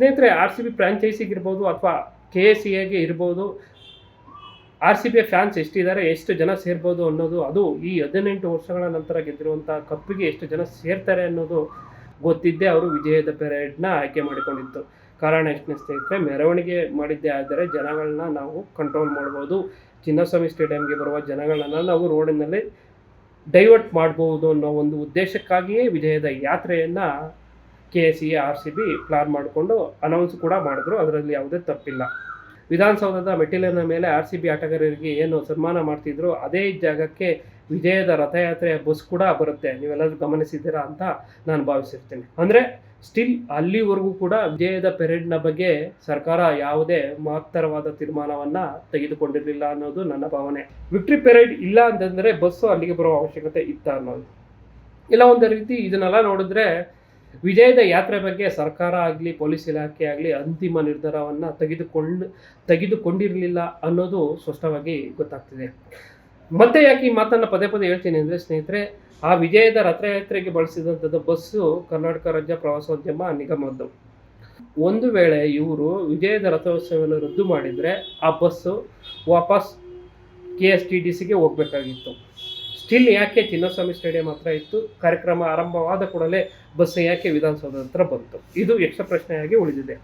ಸ್ನೇಹಿತರೆ R C B ಫ್ರಾಂಚೈಸಿಗೆ ಇರ್ಬೋದು ಅಥವಾ ಕೆ ಎಸ್ ಸಿ ಎಗೆ ಇರ್ಬೋದು ಆರ್ ಸಿ ಬಿ ಫ್ಯಾನ್ಸ್ ಎಷ್ಟಿದ್ದಾರೆ, ಎಷ್ಟು ಜನ ಸೇರ್ಬೋದು ಅನ್ನೋದು, ಅದು ಈ ಹದಿನೆಂಟು ವರ್ಷಗಳ ನಂತರ ಗೆದ್ದಿರುವಂಥ ಕಪ್ಪಿಗೆ ಎಷ್ಟು ಜನ ಸೇರ್ತಾರೆ ಅನ್ನೋದು ಗೊತ್ತಿದ್ದೇ ಅವರು ವಿಜಯದ ಪೆರೇಡ್ನ ಆಯ್ಕೆ ಮಾಡಿಕೊಂಡಿತ್ತು. ಕಾರಣ ಎಷ್ಟನೇ ಸ್ನೇಹಿತರೆ, ಮೆರವಣಿಗೆ ಮಾಡಿದ್ದೇ ಆದರೆ ಜನಗಳನ್ನ ನಾವು ಕಂಟ್ರೋಲ್ ಮಾಡ್ಬೋದು. ಚಿನ್ನಸ್ವಾಮಿ ಸ್ಟೇಡಿಯಂಗೆ ಬರುವ ಜನಗಳನ್ನು ನಾವು ರೋಡಿನಲ್ಲಿ ಡೈವರ್ಟ್ ಮಾಡ್ಬೋದು ಅನ್ನೋ ಒಂದು ಉದ್ದೇಶಕ್ಕಾಗಿಯೇ ವಿಜಯದ ಯಾತ್ರೆಯನ್ನು K C R C B plan ಮಾಡಿಕೊಂಡು ಅನೌನ್ಸ್ ಕೂಡ ಮಾಡಿದ್ರು. ಅದರಲ್ಲಿ ಯಾವುದೇ ತಪ್ಪಿಲ್ಲ. ವಿಧಾನಸೌಧದ ಮೆಟ್ಟಿಲಿನ ಮೇಲೆ ಆರ್ ಸಿ ಬಿ ಆಟಗಾರರಿಗೆ ಏನು ಸನ್ಮಾನ ಮಾಡ್ತಿದ್ರು, ಅದೇ ಜಾಗಕ್ಕೆ ವಿಜಯದ ರಥಯಾತ್ರೆಯ ಬಸ್ ಕೂಡ ಬರುತ್ತೆ. ನೀವೆಲ್ಲರೂ ಗಮನಿಸಿದ್ದೀರಾ ಅಂತ ನಾನು ಭಾವಿಸಿರ್ತೇನೆ. ಅಂದರೆ ಸ್ಟಿಲ್ ಅಲ್ಲಿವರೆಗೂ ಕೂಡ ವಿಜಯದ ಪೆರೇಡ್ನ ಬಗ್ಗೆ ಸರ್ಕಾರ ಯಾವುದೇ ಮಹತ್ತರವಾದ ತೀರ್ಮಾನವನ್ನು ತೆಗೆದುಕೊಂಡಿರಲಿಲ್ಲ ಅನ್ನೋದು ನನ್ನ ಭಾವನೆ. ವಿಕ್ಟ್ರಿ ಪೆರೇಡ್ ಇಲ್ಲ ಅಂತಂದರೆ ಬಸ್ಸು ಅಲ್ಲಿಗೆ ಬರೋ ಅವಶ್ಯಕತೆ ಇತ್ತ ಅನ್ನೋದು. ಇಲ್ಲ, ಒಂದು ರೀತಿ ಇದನ್ನೆಲ್ಲ ನೋಡಿದ್ರೆ ವಿಜಯದ ಯಾತ್ರೆ ಬಗ್ಗೆ ಸರ್ಕಾರ ಆಗಲಿ, ಪೊಲೀಸ್ ಇಲಾಖೆ ಆಗಲಿ ಅಂತಿಮ ನಿರ್ಧಾರವನ್ನು ತೆಗೆದುಕೊಂಡು, ತೆಗೆದುಕೊಂಡಿರಲಿಲ್ಲ ಅನ್ನೋದು ಸ್ಪಷ್ಟವಾಗಿ ಗೊತ್ತಾಗ್ತಿದೆ. ಮತ್ತೆ ಯಾಕೆ ಈ ಮಾತನ್ನು ಪದೇ ಪದೇ ಹೇಳ್ತೀನಿ ಅಂದರೆ ಸ್ನೇಹಿತರೆ, ಆ ವಿಜಯದ ರಥಯಾತ್ರೆಗೆ ಬಳಸಿದಂಥದ್ದು ಬಸ್ಸು ಕರ್ನಾಟಕ ರಾಜ್ಯ ಪ್ರವಾಸೋದ್ಯಮ ನಿಗಮದ್ದು. ಒಂದು ವೇಳೆ ಇವರು ವಿಜಯದ ರಥೋತ್ಸವವನ್ನು ರದ್ದು ಮಾಡಿದರೆ ಆ ಬಸ್ಸು ವಾಪಸ್ ಕೆ ಎಸ್ ಟಿ ಡಿ ಸಿಗೆ ಹೋಗಬೇಕಾಗಿತ್ತು. ಸ್ಟಿಲ್ ಯಾಕೆ ಚಿನ್ನಸ್ವಾಮಿ ಸ್ಟೇಡಿಯಂ ಹತ್ರ ಇತ್ತು? ಕಾರ್ಯಕ್ರಮ ಆರಂಭವಾದ ಕೂಡಲೇ ಬಸ್ ಯಾಕೆ ವಿಧಾನಸೌಧ ಹತ್ರ ಬಂತು? ಇದು ಯಕ್ಷ ಪ್ರಶ್ನೆಯಾಗಿ ಉಳಿದಿದೆ.